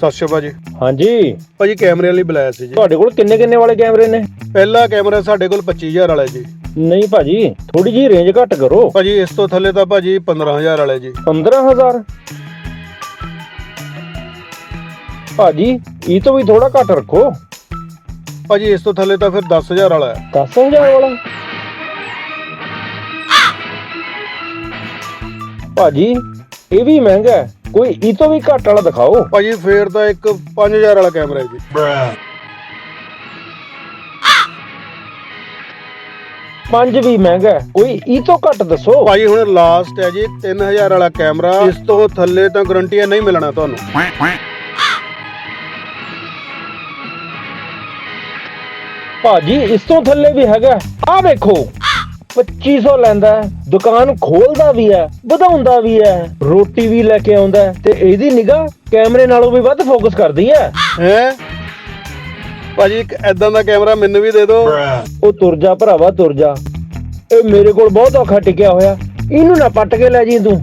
ਸਤਿ ਸ਼੍ਰੀ ਅਕਾਲ ਜੀ ਹਾਂਜੀ। ਭਾਜੀ ਕੈਮਰੇ ਵਾਲੀ ਬੁਲਾਇਆ ਸੀ ਜੀ। ਤੁਹਾਡੇ ਕੋਲ ਕਿੰਨੇ ਕਿੰਨੇ ਵਾਲੇ ਕੈਮਰੇ ਨੇ? ਪਹਿਲਾ ਕੈਮਰਾ ਸਾਡੇ ਕੋਲ 25000 ਵਾਲਾ ਜੀ। ਨਹੀਂ ਭਾਜੀ ਥੋੜੀ ਜੀ ਰੇਂਜ ਘੱਟ ਕਰੋ। ਭਾਜੀ ਇਸ ਤੋਂ ਥੱਲੇ ਤਾਂ ਭਾਜੀ 15000 ਵਾਲਾ ਜੀ। 15000 ਭਾਜੀ ਇਹ ਤੋਂ ਵੀ ਥੋੜਾ ਘੱਟ ਰੱਖੋ। ਭਾਜੀ ਇਸ ਤੋਂ ਥੱਲੇ ਤਾਂ ਫਿਰ 10000 ਵਾਲਾ ਹੈ। 10000 ਵਾਲਾ? ਭਾਜੀ ਇਹ ਵੀ ਮਹਿੰਗਾ ਹੈ। ਕੋਈ ਇਹ ਤੋਂ ਵੀ ਘੱਟ ਵਾਲਾ ਦਿਖਾਓ। ਭਾਜੀ ਫੇਰ ਤਾਂ ਇੱਕ 5000 ਵਾਲਾ ਕੈਮਰਾ ਹੈ ਜੀ। ਪੰਜ ਵੀ ਮਹਿੰਗਾ ਹੈ। ਕੋਈ ਇਹ ਤੋਂ ਘੱਟ ਦੱਸੋ। ਭਾਜੀ ਹੁਣ ਲਾਸਟ ਹੈ ਜੀ 3000 ਵਾਲਾ ਕੈਮਰਾ। ਇਸ ਤੋਂ ਥੱਲੇ ਤਾਂ ਗਰੰਟੀ ਨਹੀਂ ਮਿਲਣਾ ਤੁਹਾਨੂੰ। ਭਾਜੀ ਇਸ ਤੋਂ ਥੱਲੇ ਵੀ ਹੈਗਾ। ਆ ਵੇਖੋ। 2500 ਲੈਂਦਾ ਹੈ, ਦੁਕਾਨ ਖੋਲਦਾ ਵੀ ਹੈ ਵਧਾਉਂਦਾ ਵੀ ਹੈ ਰੋਟੀ ਵੀ ਲੈ ਕੇ ਆਉਂਦਾ ਹੈ, ਤੇ ਇਹਦੀ ਨਿਗਾਹ ਕੈਮਰੇ ਨਾਲੋਂ ਵੀ ਵੱਧ ਫੋਕਸ ਕਰਦੀ ਹੈ। ਹੈ? ਭਾਜੀ ਇੱਕ ਐਦਾਂ ਦਾ ਕੈਮਰਾ ਮੈਨੂੰ ਵੀ ਦੇ ਦਿਓ। ਉਹ ਤੁਰ ਜਾ ਭਰਾਵਾ ਤੁਰ ਜਾ। ਇਹ ਮੇਰੇ ਕੋਲ ਬਹੁਤ ਔਖਾ ਟਿਕਿਆ ਹੋਇਆ। ਇਹਨੂੰ ਨਾ ਪੱਟ ਕੇ ਲੈ ਜੀ ਤੂੰ।